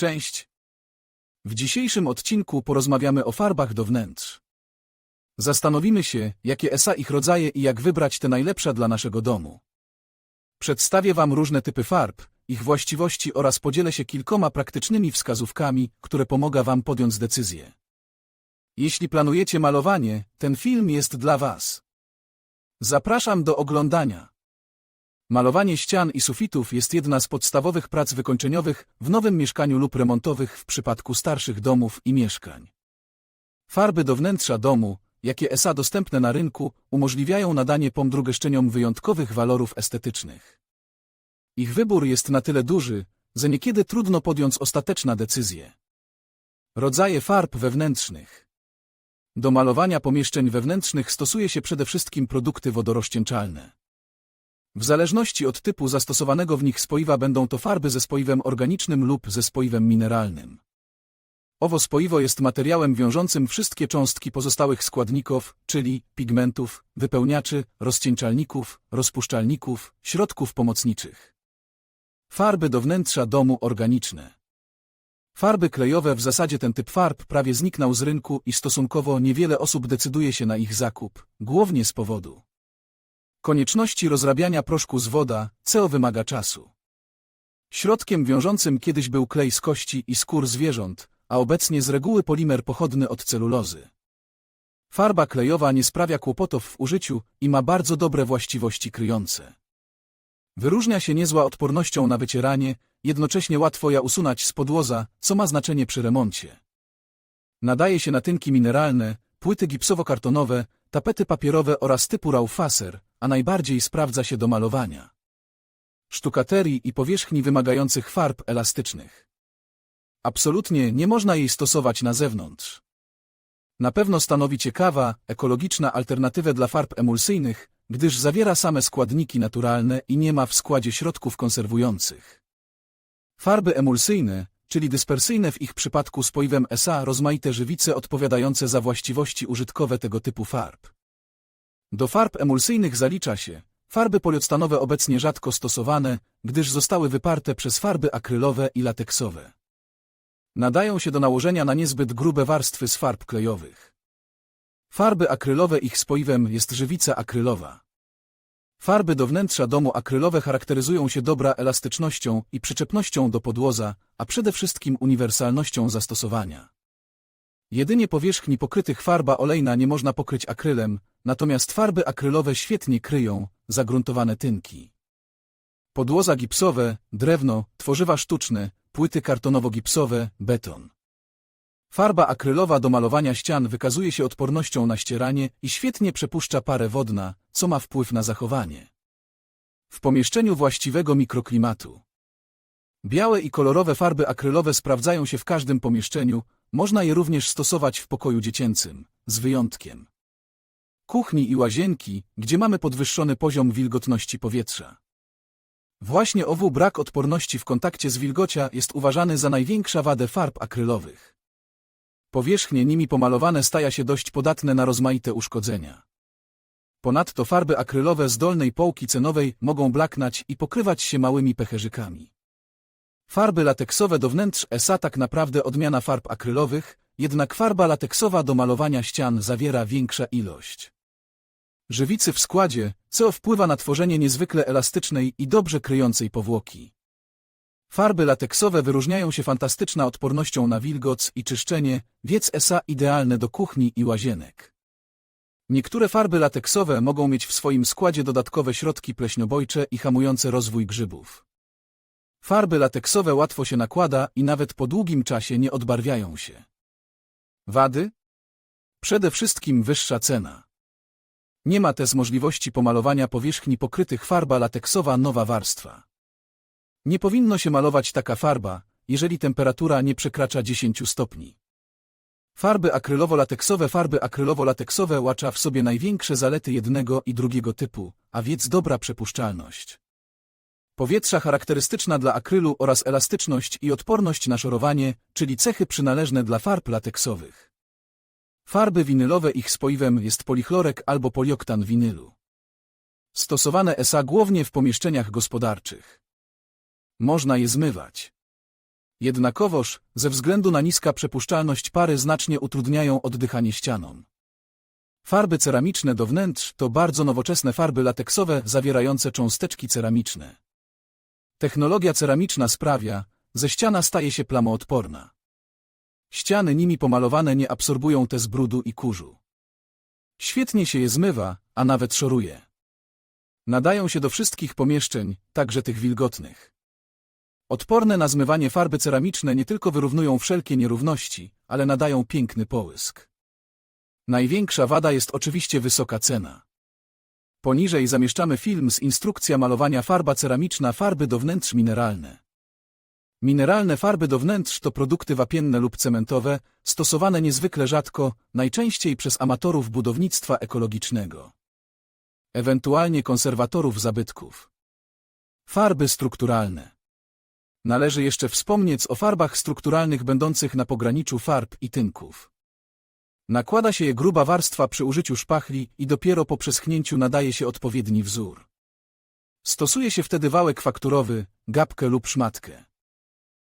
Cześć. W dzisiejszym odcinku porozmawiamy o farbach do wnętrz. Zastanowimy się, jakie esa ich rodzaje i jak wybrać te najlepsze dla naszego domu. Przedstawię Wam różne typy farb, ich właściwości oraz podzielę się kilkoma praktycznymi wskazówkami, które pomogą Wam podjąć decyzję. Jeśli planujecie malowanie, ten film jest dla Was. Zapraszam do oglądania. Malowanie ścian i sufitów jest jedna z podstawowych prac wykończeniowych w nowym mieszkaniu lub remontowych w przypadku starszych domów i mieszkań. Farby do wnętrza domu, jakie ESA dostępne na rynku, umożliwiają nadanie pomdrugeszczeniom wyjątkowych walorów estetycznych. Ich wybór jest na tyle duży, że niekiedy trudno podjąć ostateczna decyzję. Rodzaje farb wewnętrznych Do malowania pomieszczeń wewnętrznych stosuje się przede wszystkim produkty wodorozcieńczalne. W zależności od typu zastosowanego w nich spoiwa będą to farby ze spoiwem organicznym lub ze spoiwem mineralnym. Owo spoiwo jest materiałem wiążącym wszystkie cząstki pozostałych składników, czyli pigmentów, wypełniaczy, rozcieńczalników, rozpuszczalników, środków pomocniczych. Farby do wnętrza domu organiczne. Farby klejowe w zasadzie ten typ farb prawie zniknął z rynku i stosunkowo niewiele osób decyduje się na ich zakup, głównie z powodu Konieczności rozrabiania proszku z woda, CO wymaga czasu. Środkiem wiążącym kiedyś był klej z kości i skór zwierząt, a obecnie z reguły polimer pochodny od celulozy. Farba klejowa nie sprawia kłopotów w użyciu i ma bardzo dobre właściwości kryjące. Wyróżnia się niezła odpornością na wycieranie, jednocześnie łatwo ja usunąć z podłoza, co ma znaczenie przy remoncie. Nadaje się na tynki mineralne, płyty gipsowo-kartonowe, tapety papierowe oraz typu raufaser, a najbardziej sprawdza się do malowania. Sztukaterii i powierzchni wymagających farb elastycznych. Absolutnie nie można jej stosować na zewnątrz. Na pewno stanowi ciekawa, ekologiczna alternatywę dla farb emulsyjnych, gdyż zawiera same składniki naturalne i nie ma w składzie środków konserwujących. Farby emulsyjne, czyli dyspersyjne w ich przypadku spoiwem SA rozmaite żywice odpowiadające za właściwości użytkowe tego typu farb. Do farb emulsyjnych zalicza się farby polioctanowe obecnie rzadko stosowane, gdyż zostały wyparte przez farby akrylowe i lateksowe. Nadają się do nałożenia na niezbyt grube warstwy z farb klejowych. Farby akrylowe ich spoiwem jest żywica akrylowa. Farby do wnętrza domu akrylowe charakteryzują się dobra elastycznością i przyczepnością do podłoza, a przede wszystkim uniwersalnością zastosowania. Jedynie powierzchni pokrytych farba olejna nie można pokryć akrylem, natomiast farby akrylowe świetnie kryją zagruntowane tynki. Podłoza gipsowe, drewno, tworzywa sztuczne, płyty kartonowo-gipsowe, beton. Farba akrylowa do malowania ścian wykazuje się odpornością na ścieranie i świetnie przepuszcza parę wodna, co ma wpływ na zachowanie. W pomieszczeniu właściwego mikroklimatu. Białe i kolorowe farby akrylowe sprawdzają się w każdym pomieszczeniu, można je również stosować w pokoju dziecięcym, z wyjątkiem kuchni i łazienki, gdzie mamy podwyższony poziom wilgotności powietrza. Właśnie owu brak odporności w kontakcie z wilgocia jest uważany za największa wadę farb akrylowych. Powierzchnie nimi pomalowane stają się dość podatne na rozmaite uszkodzenia. Ponadto farby akrylowe z dolnej połki cenowej mogą blaknąć i pokrywać się małymi pecherzykami. Farby lateksowe do wnętrz ESA tak naprawdę odmiana farb akrylowych, jednak farba lateksowa do malowania ścian zawiera większa ilość żywicy w składzie, co wpływa na tworzenie niezwykle elastycznej i dobrze kryjącej powłoki. Farby lateksowe wyróżniają się fantastyczną odpornością na wilgoc i czyszczenie, wiec ESA idealne do kuchni i łazienek. Niektóre farby lateksowe mogą mieć w swoim składzie dodatkowe środki pleśniobojcze i hamujące rozwój grzybów. Farby lateksowe łatwo się nakłada i nawet po długim czasie nie odbarwiają się. Wady? Przede wszystkim wyższa cena. Nie ma też możliwości pomalowania powierzchni pokrytych farba lateksowa nowa warstwa. Nie powinno się malować taka farba, jeżeli temperatura nie przekracza 10 stopni. Farby akrylowo-lateksowe Farby akrylowo-lateksowe łacza w sobie największe zalety jednego i drugiego typu, a więc dobra przepuszczalność. Powietrza charakterystyczna dla akrylu oraz elastyczność i odporność na szorowanie, czyli cechy przynależne dla farb lateksowych. Farby winylowe ich spoiwem jest polichlorek albo polioktan winylu. Stosowane ESA głównie w pomieszczeniach gospodarczych. Można je zmywać. Jednakowoż, ze względu na niska przepuszczalność pary znacznie utrudniają oddychanie ścianom. Farby ceramiczne do wnętrz to bardzo nowoczesne farby lateksowe zawierające cząsteczki ceramiczne. Technologia ceramiczna sprawia, że ściana staje się plamoodporna. Ściany nimi pomalowane nie absorbują te z brudu i kurzu. Świetnie się je zmywa, a nawet szoruje. Nadają się do wszystkich pomieszczeń, także tych wilgotnych. Odporne na zmywanie farby ceramiczne nie tylko wyrównują wszelkie nierówności, ale nadają piękny połysk. Największa wada jest oczywiście wysoka cena. Poniżej zamieszczamy film z instrukcja malowania farba ceramiczna farby do wnętrz mineralne. Mineralne farby do wnętrz to produkty wapienne lub cementowe, stosowane niezwykle rzadko, najczęściej przez amatorów budownictwa ekologicznego. Ewentualnie konserwatorów zabytków. Farby strukturalne. Należy jeszcze wspomnieć o farbach strukturalnych będących na pograniczu farb i tynków. Nakłada się je gruba warstwa przy użyciu szpachli i dopiero po przeschnięciu nadaje się odpowiedni wzór. Stosuje się wtedy wałek fakturowy, gapkę lub szmatkę.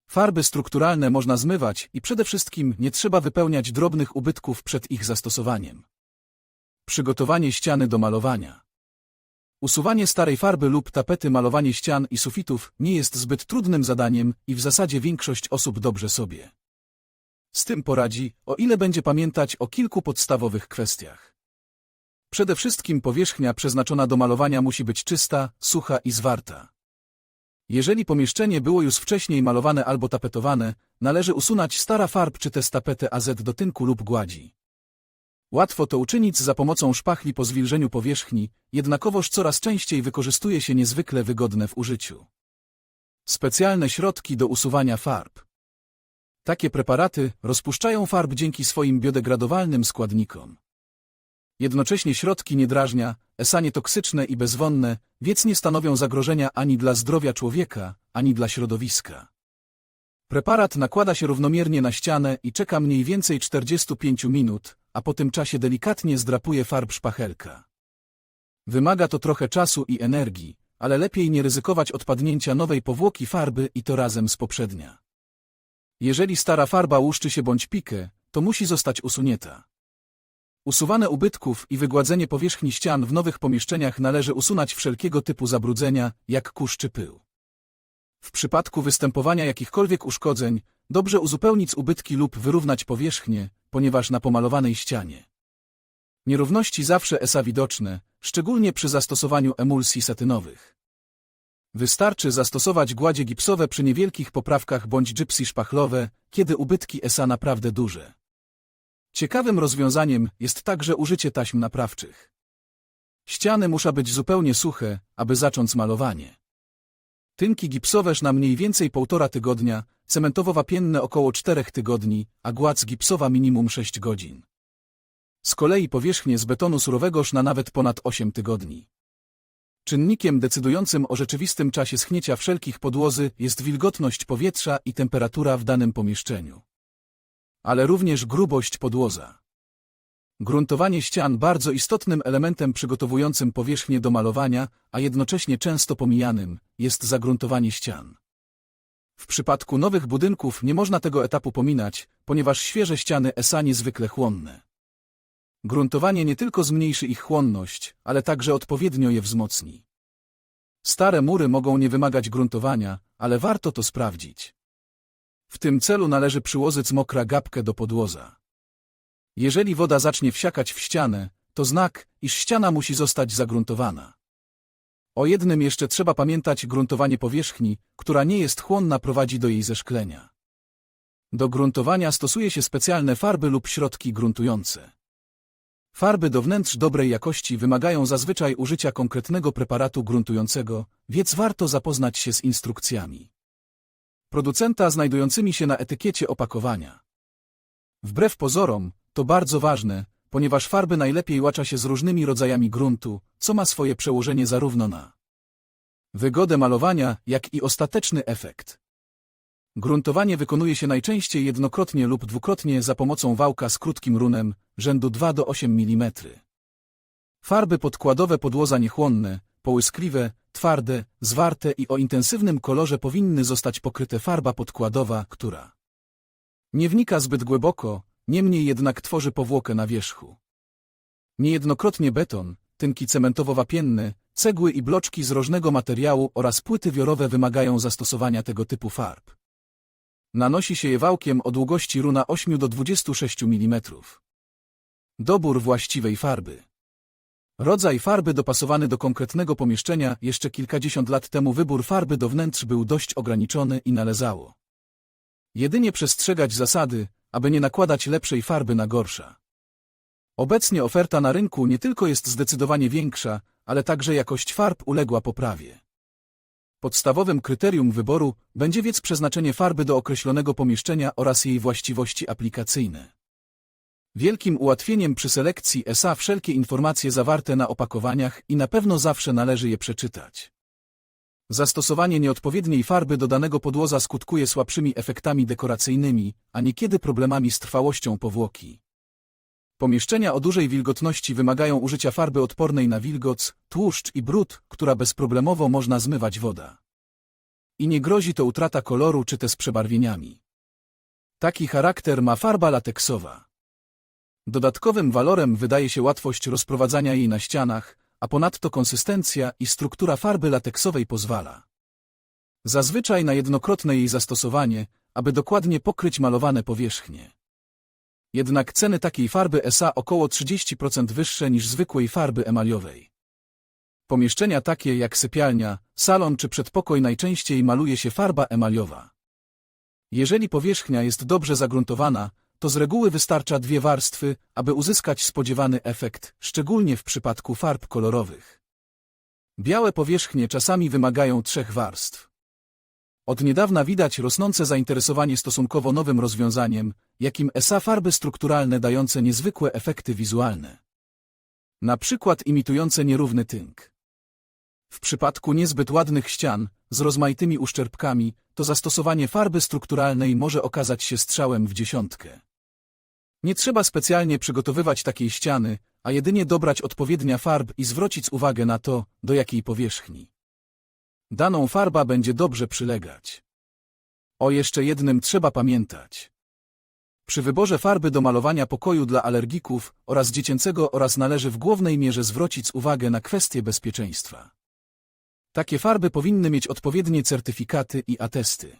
Farby strukturalne można zmywać i przede wszystkim nie trzeba wypełniać drobnych ubytków przed ich zastosowaniem. Przygotowanie ściany do malowania. Usuwanie starej farby lub tapety malowanie ścian i sufitów nie jest zbyt trudnym zadaniem i w zasadzie większość osób dobrze sobie. Z tym poradzi, o ile będzie pamiętać o kilku podstawowych kwestiach. Przede wszystkim powierzchnia przeznaczona do malowania musi być czysta, sucha i zwarta. Jeżeli pomieszczenie było już wcześniej malowane albo tapetowane, należy usunąć stara farb czy tę tapetę AZ do tynku lub gładzi. Łatwo to uczynić za pomocą szpachli po zwilżeniu powierzchni, jednakowoż coraz częściej wykorzystuje się niezwykle wygodne w użyciu. Specjalne środki do usuwania farb. Takie preparaty rozpuszczają farb dzięki swoim biodegradowalnym składnikom. Jednocześnie środki nie drażnia, esa nietoksyczne i bezwonne, więc nie stanowią zagrożenia ani dla zdrowia człowieka, ani dla środowiska. Preparat nakłada się równomiernie na ścianę i czeka mniej więcej 45 minut, a po tym czasie delikatnie zdrapuje farb szpachelka. Wymaga to trochę czasu i energii, ale lepiej nie ryzykować odpadnięcia nowej powłoki farby i to razem z poprzednia. Jeżeli stara farba łuszczy się bądź pikę, to musi zostać usunięta. Usuwane ubytków i wygładzenie powierzchni ścian w nowych pomieszczeniach należy usunąć wszelkiego typu zabrudzenia, jak kurz czy pył. W przypadku występowania jakichkolwiek uszkodzeń, dobrze uzupełnić ubytki lub wyrównać powierzchnię, ponieważ na pomalowanej ścianie. Nierówności zawsze esa widoczne, szczególnie przy zastosowaniu emulsji satynowych. Wystarczy zastosować gładzie gipsowe przy niewielkich poprawkach bądź gypsy szpachlowe, kiedy ubytki esa naprawdę duże. Ciekawym rozwiązaniem jest także użycie taśm naprawczych. Ściany muszą być zupełnie suche, aby zacząć malowanie. Tynki gipsoweż na mniej więcej półtora tygodnia, cementowo-wapienne około czterech tygodni, a gładz gipsowa minimum 6 godzin. Z kolei powierzchnie z betonu surowegoż na nawet ponad 8 tygodni. Czynnikiem decydującym o rzeczywistym czasie schnięcia wszelkich podłozy jest wilgotność powietrza i temperatura w danym pomieszczeniu. Ale również grubość podłoza. Gruntowanie ścian bardzo istotnym elementem przygotowującym powierzchnię do malowania, a jednocześnie często pomijanym, jest zagruntowanie ścian. W przypadku nowych budynków nie można tego etapu pominać, ponieważ świeże ściany ESA niezwykle chłonne. Gruntowanie nie tylko zmniejszy ich chłonność, ale także odpowiednio je wzmocni. Stare mury mogą nie wymagać gruntowania, ale warto to sprawdzić. W tym celu należy przyłożyć mokra gapkę do podłoza. Jeżeli woda zacznie wsiakać w ścianę, to znak, iż ściana musi zostać zagruntowana. O jednym jeszcze trzeba pamiętać gruntowanie powierzchni, która nie jest chłonna prowadzi do jej zeszklenia. Do gruntowania stosuje się specjalne farby lub środki gruntujące. Farby do wnętrz dobrej jakości wymagają zazwyczaj użycia konkretnego preparatu gruntującego, więc warto zapoznać się z instrukcjami. Producenta znajdującymi się na etykiecie opakowania. Wbrew pozorom, to bardzo ważne, ponieważ farby najlepiej łacza się z różnymi rodzajami gruntu, co ma swoje przełożenie zarówno na wygodę malowania, jak i ostateczny efekt. Gruntowanie wykonuje się najczęściej jednokrotnie lub dwukrotnie za pomocą wałka z krótkim runem, rzędu 2 do 8 mm. Farby podkładowe podłoza niechłonne, połyskliwe, twarde, zwarte i o intensywnym kolorze powinny zostać pokryte farba podkładowa, która nie wnika zbyt głęboko, niemniej jednak tworzy powłokę na wierzchu. Niejednokrotnie beton, tynki cementowo-wapienne, cegły i bloczki z różnego materiału oraz płyty wiorowe wymagają zastosowania tego typu farb. Nanosi się je wałkiem o długości runa 8 do 26 mm. Dobór właściwej farby. Rodzaj farby dopasowany do konkretnego pomieszczenia jeszcze kilkadziesiąt lat temu wybór farby do wnętrz był dość ograniczony i należało jedynie przestrzegać zasady, aby nie nakładać lepszej farby na gorsza. Obecnie oferta na rynku nie tylko jest zdecydowanie większa, ale także jakość farb uległa poprawie. Podstawowym kryterium wyboru będzie więc przeznaczenie farby do określonego pomieszczenia oraz jej właściwości aplikacyjne. Wielkim ułatwieniem przy selekcji ESA wszelkie informacje zawarte na opakowaniach i na pewno zawsze należy je przeczytać. Zastosowanie nieodpowiedniej farby do danego podłoza skutkuje słabszymi efektami dekoracyjnymi, a niekiedy problemami z trwałością powłoki. Pomieszczenia o dużej wilgotności wymagają użycia farby odpornej na wilgoc, tłuszcz i brud, która bezproblemowo można zmywać woda. I nie grozi to utrata koloru czy też przebarwieniami. Taki charakter ma farba lateksowa. Dodatkowym walorem wydaje się łatwość rozprowadzania jej na ścianach, a ponadto konsystencja i struktura farby lateksowej pozwala. Zazwyczaj na jednokrotne jej zastosowanie, aby dokładnie pokryć malowane powierzchnie. Jednak ceny takiej farby SA około 30% wyższe niż zwykłej farby emaliowej. Pomieszczenia takie jak sypialnia, salon czy przedpokój najczęściej maluje się farba emaliowa. Jeżeli powierzchnia jest dobrze zagruntowana, to z reguły wystarcza dwie warstwy, aby uzyskać spodziewany efekt, szczególnie w przypadku farb kolorowych. Białe powierzchnie czasami wymagają trzech warstw. Od niedawna widać rosnące zainteresowanie stosunkowo nowym rozwiązaniem, jakim ESA farby strukturalne dające niezwykłe efekty wizualne. Na przykład imitujące nierówny tynk. W przypadku niezbyt ładnych ścian, z rozmaitymi uszczerbkami, to zastosowanie farby strukturalnej może okazać się strzałem w dziesiątkę. Nie trzeba specjalnie przygotowywać takiej ściany, a jedynie dobrać odpowiednia farb i zwrócić uwagę na to, do jakiej powierzchni. Daną farba będzie dobrze przylegać. O jeszcze jednym trzeba pamiętać. Przy wyborze farby do malowania pokoju dla alergików oraz dziecięcego oraz należy w głównej mierze zwrócić uwagę na kwestie bezpieczeństwa. Takie farby powinny mieć odpowiednie certyfikaty i atesty.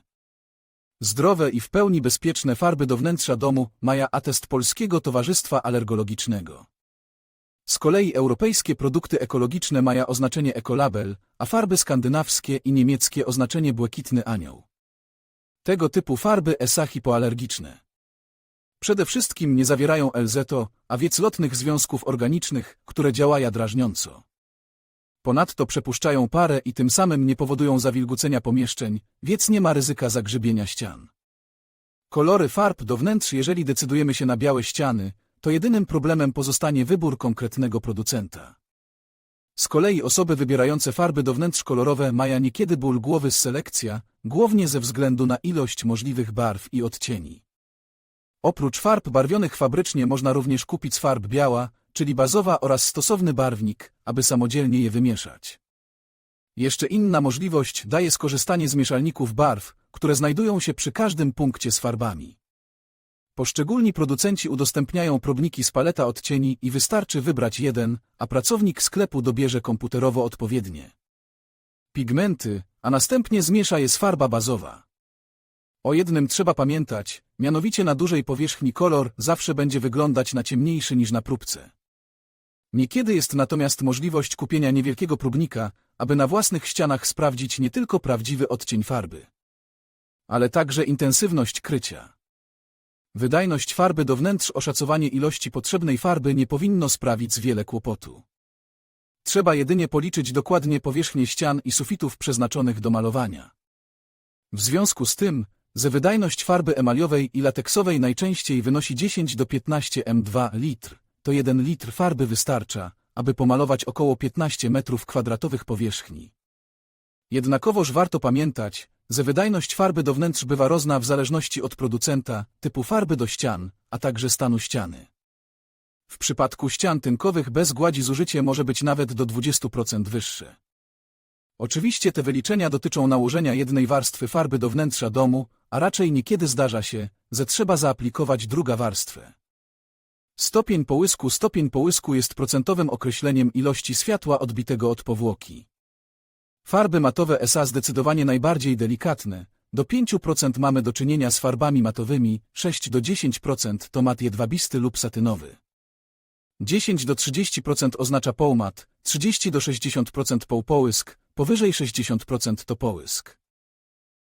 Zdrowe i w pełni bezpieczne farby do wnętrza domu maja atest Polskiego Towarzystwa Alergologicznego. Z kolei europejskie produkty ekologiczne mają oznaczenie Ecolabel, a farby skandynawskie i niemieckie oznaczenie Błękitny Anioł. Tego typu farby ESA hipoalergiczne. Przede wszystkim nie zawierają LZO, a więc lotnych związków organicznych, które działają drażniąco. Ponadto przepuszczają parę i tym samym nie powodują zawilgucenia pomieszczeń, więc nie ma ryzyka zagrzybienia ścian. Kolory farb do wnętrz jeżeli decydujemy się na białe ściany, to jedynym problemem pozostanie wybór konkretnego producenta. Z kolei osoby wybierające farby do wnętrz kolorowe mają niekiedy ból głowy z selekcja, głównie ze względu na ilość możliwych barw i odcieni. Oprócz farb barwionych fabrycznie można również kupić farb biała, czyli bazowa oraz stosowny barwnik, aby samodzielnie je wymieszać. Jeszcze inna możliwość daje skorzystanie z mieszalników barw, które znajdują się przy każdym punkcie z farbami. Poszczególni producenci udostępniają probniki z paleta odcieni i wystarczy wybrać jeden, a pracownik sklepu dobierze komputerowo odpowiednie pigmenty, a następnie zmiesza je z farba bazowa. O jednym trzeba pamiętać, mianowicie na dużej powierzchni kolor zawsze będzie wyglądać na ciemniejszy niż na próbce. Niekiedy jest natomiast możliwość kupienia niewielkiego próbnika, aby na własnych ścianach sprawdzić nie tylko prawdziwy odcień farby, ale także intensywność krycia. Wydajność farby do wnętrz oszacowanie ilości potrzebnej farby nie powinno sprawić wiele kłopotu. Trzeba jedynie policzyć dokładnie powierzchnię ścian i sufitów przeznaczonych do malowania. W związku z tym, że wydajność farby emaliowej i lateksowej najczęściej wynosi 10 do 15 m2 litr, to 1 litr farby wystarcza, aby pomalować około 15 metrów kwadratowych powierzchni. Jednakowoż warto pamiętać, że wydajność farby do wnętrz bywa rozna w zależności od producenta, typu farby do ścian, a także stanu ściany. W przypadku ścian tynkowych bez gładzi zużycie może być nawet do 20% wyższe. Oczywiście te wyliczenia dotyczą nałożenia jednej warstwy farby do wnętrza domu, a raczej niekiedy zdarza się, że trzeba zaaplikować druga warstwę. Stopień połysku Stopień połysku jest procentowym określeniem ilości światła odbitego od powłoki. Farby matowe SA zdecydowanie najbardziej delikatne, do 5% mamy do czynienia z farbami matowymi, 6 do 10% to mat jedwabisty lub satynowy. 10 do 30% oznacza połmat, 30 do 60% półpołysk, powyżej 60% to połysk.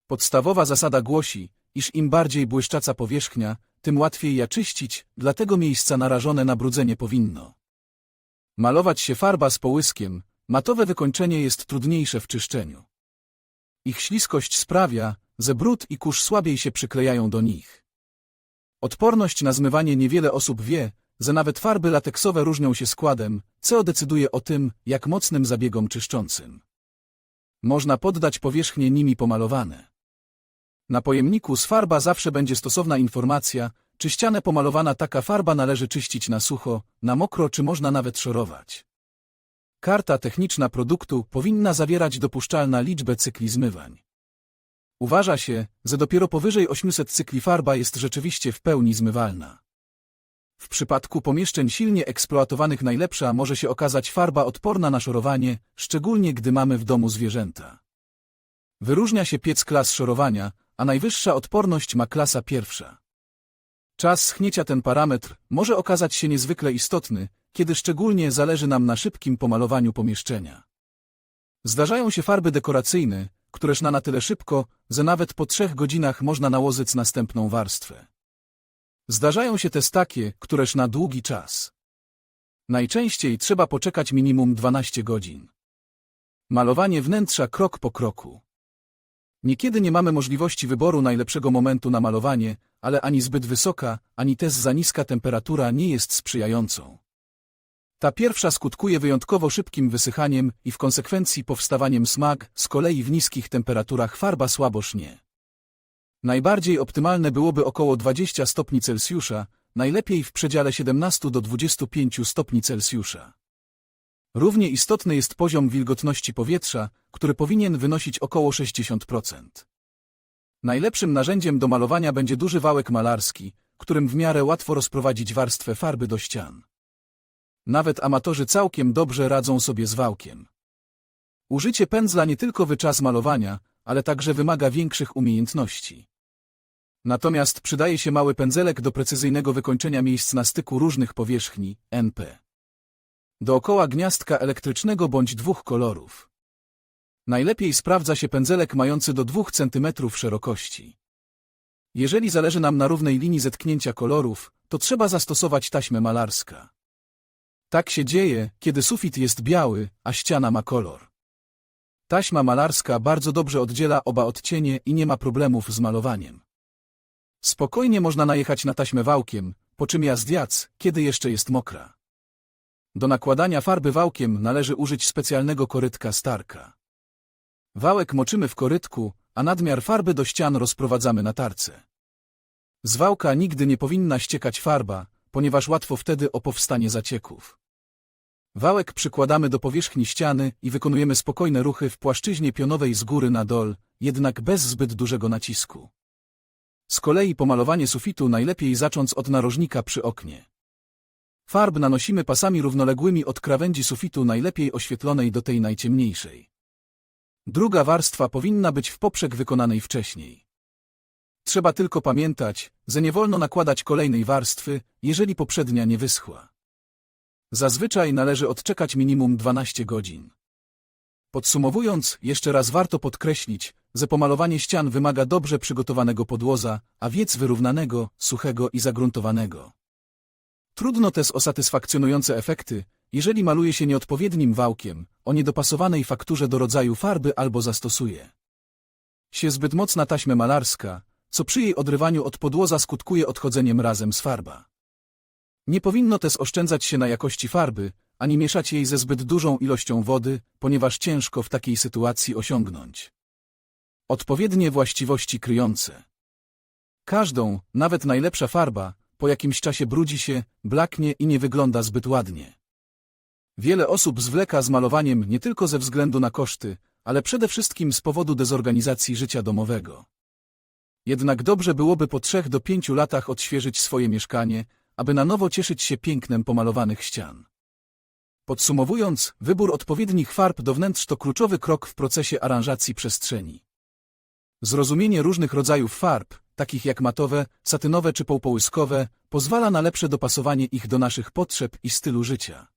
Podstawowa zasada głosi, iż im bardziej błyszczaca powierzchnia, tym łatwiej ja czyścić, dlatego miejsca narażone na brudzenie powinno. Malować się farba z połyskiem, matowe wykończenie jest trudniejsze w czyszczeniu. Ich śliskość sprawia, że brud i kurz słabiej się przyklejają do nich. Odporność na zmywanie niewiele osób wie, że nawet farby lateksowe różnią się składem, co decyduje o tym, jak mocnym zabiegom czyszczącym. Można poddać powierzchnie nimi pomalowane. Na pojemniku z farba zawsze będzie stosowna informacja, czy ścianę pomalowana taka farba należy czyścić na sucho, na mokro czy można nawet szorować. Karta techniczna produktu powinna zawierać dopuszczalna liczbę cykli zmywań. Uważa się, że dopiero powyżej 800 cykli farba jest rzeczywiście w pełni zmywalna. W przypadku pomieszczeń silnie eksploatowanych najlepsza może się okazać farba odporna na szorowanie, szczególnie gdy mamy w domu zwierzęta. Wyróżnia się piec klas szorowania, a najwyższa odporność ma klasa pierwsza. Czas schnięcia ten parametr może okazać się niezwykle istotny, kiedy szczególnie zależy nam na szybkim pomalowaniu pomieszczenia. Zdarzają się farby dekoracyjne, któreż na na tyle szybko, że nawet po trzech godzinach można nałożyć następną warstwę. Zdarzają się też takie, któreż na długi czas. Najczęściej trzeba poczekać minimum 12 godzin. Malowanie wnętrza krok po kroku. Niekiedy nie mamy możliwości wyboru najlepszego momentu na malowanie, ale ani zbyt wysoka, ani też za niska temperatura nie jest sprzyjającą. Ta pierwsza skutkuje wyjątkowo szybkim wysychaniem i w konsekwencji powstawaniem smag, z kolei w niskich temperaturach farba słabo sznie. Najbardziej optymalne byłoby około 20 stopni Celsjusza, najlepiej w przedziale 17 do 25 stopni Celsjusza. Równie istotny jest poziom wilgotności powietrza, który powinien wynosić około 60%. Najlepszym narzędziem do malowania będzie duży wałek malarski, którym w miarę łatwo rozprowadzić warstwę farby do ścian. Nawet amatorzy całkiem dobrze radzą sobie z wałkiem. Użycie pędzla nie tylko wyczas malowania, ale także wymaga większych umiejętności. Natomiast przydaje się mały pędzelek do precyzyjnego wykończenia miejsc na styku różnych powierzchni, NP. Dookoła gniazdka elektrycznego bądź dwóch kolorów. Najlepiej sprawdza się pędzelek mający do 2 cm szerokości. Jeżeli zależy nam na równej linii zetknięcia kolorów, to trzeba zastosować taśmę malarska. Tak się dzieje, kiedy sufit jest biały, a ściana ma kolor. Taśma malarska bardzo dobrze oddziela oba odcienie i nie ma problemów z malowaniem. Spokojnie można najechać na taśmę wałkiem, po czym ja zdjac, kiedy jeszcze jest mokra. Do nakładania farby wałkiem należy użyć specjalnego korytka Starka. Wałek moczymy w korytku, a nadmiar farby do ścian rozprowadzamy na tarce. Z wałka nigdy nie powinna ściekać farba, ponieważ łatwo wtedy o powstanie zacieków. Wałek przykładamy do powierzchni ściany i wykonujemy spokojne ruchy w płaszczyźnie pionowej z góry na dol, jednak bez zbyt dużego nacisku. Z kolei pomalowanie sufitu najlepiej zacząć od narożnika przy oknie. Farb nanosimy pasami równoległymi od krawędzi sufitu najlepiej oświetlonej do tej najciemniejszej. Druga warstwa powinna być w poprzek wykonanej wcześniej. Trzeba tylko pamiętać, że nie wolno nakładać kolejnej warstwy, jeżeli poprzednia nie wyschła. Zazwyczaj należy odczekać minimum 12 godzin. Podsumowując, jeszcze raz warto podkreślić, że pomalowanie ścian wymaga dobrze przygotowanego podłoza, a wiec wyrównanego, suchego i zagruntowanego. Trudno też o satysfakcjonujące efekty, jeżeli maluje się nieodpowiednim wałkiem, o niedopasowanej fakturze do rodzaju farby albo zastosuje się zbyt mocna taśmę malarska, co przy jej odrywaniu od podłoza skutkuje odchodzeniem razem z farba. Nie powinno też oszczędzać się na jakości farby, ani mieszać jej ze zbyt dużą ilością wody, ponieważ ciężko w takiej sytuacji osiągnąć odpowiednie właściwości kryjące. Każdą, nawet najlepsza farba, po jakimś czasie brudzi się, blaknie i nie wygląda zbyt ładnie. Wiele osób zwleka z malowaniem nie tylko ze względu na koszty, ale przede wszystkim z powodu dezorganizacji życia domowego. Jednak dobrze byłoby po trzech do pięciu latach odświeżyć swoje mieszkanie, aby na nowo cieszyć się pięknem pomalowanych ścian. Podsumowując, wybór odpowiednich farb do wnętrz to kluczowy krok w procesie aranżacji przestrzeni. Zrozumienie różnych rodzajów farb, takich jak matowe, satynowe czy połpołyskowe, pozwala na lepsze dopasowanie ich do naszych potrzeb i stylu życia.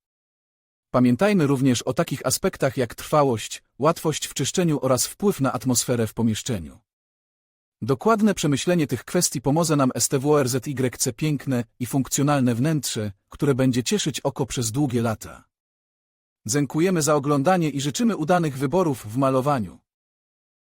Pamiętajmy również o takich aspektach jak trwałość, łatwość w czyszczeniu oraz wpływ na atmosferę w pomieszczeniu. Dokładne przemyślenie tych kwestii pomoże nam STWRZYC piękne i funkcjonalne wnętrze, które będzie cieszyć oko przez długie lata. Dziękujemy za oglądanie i życzymy udanych wyborów w malowaniu.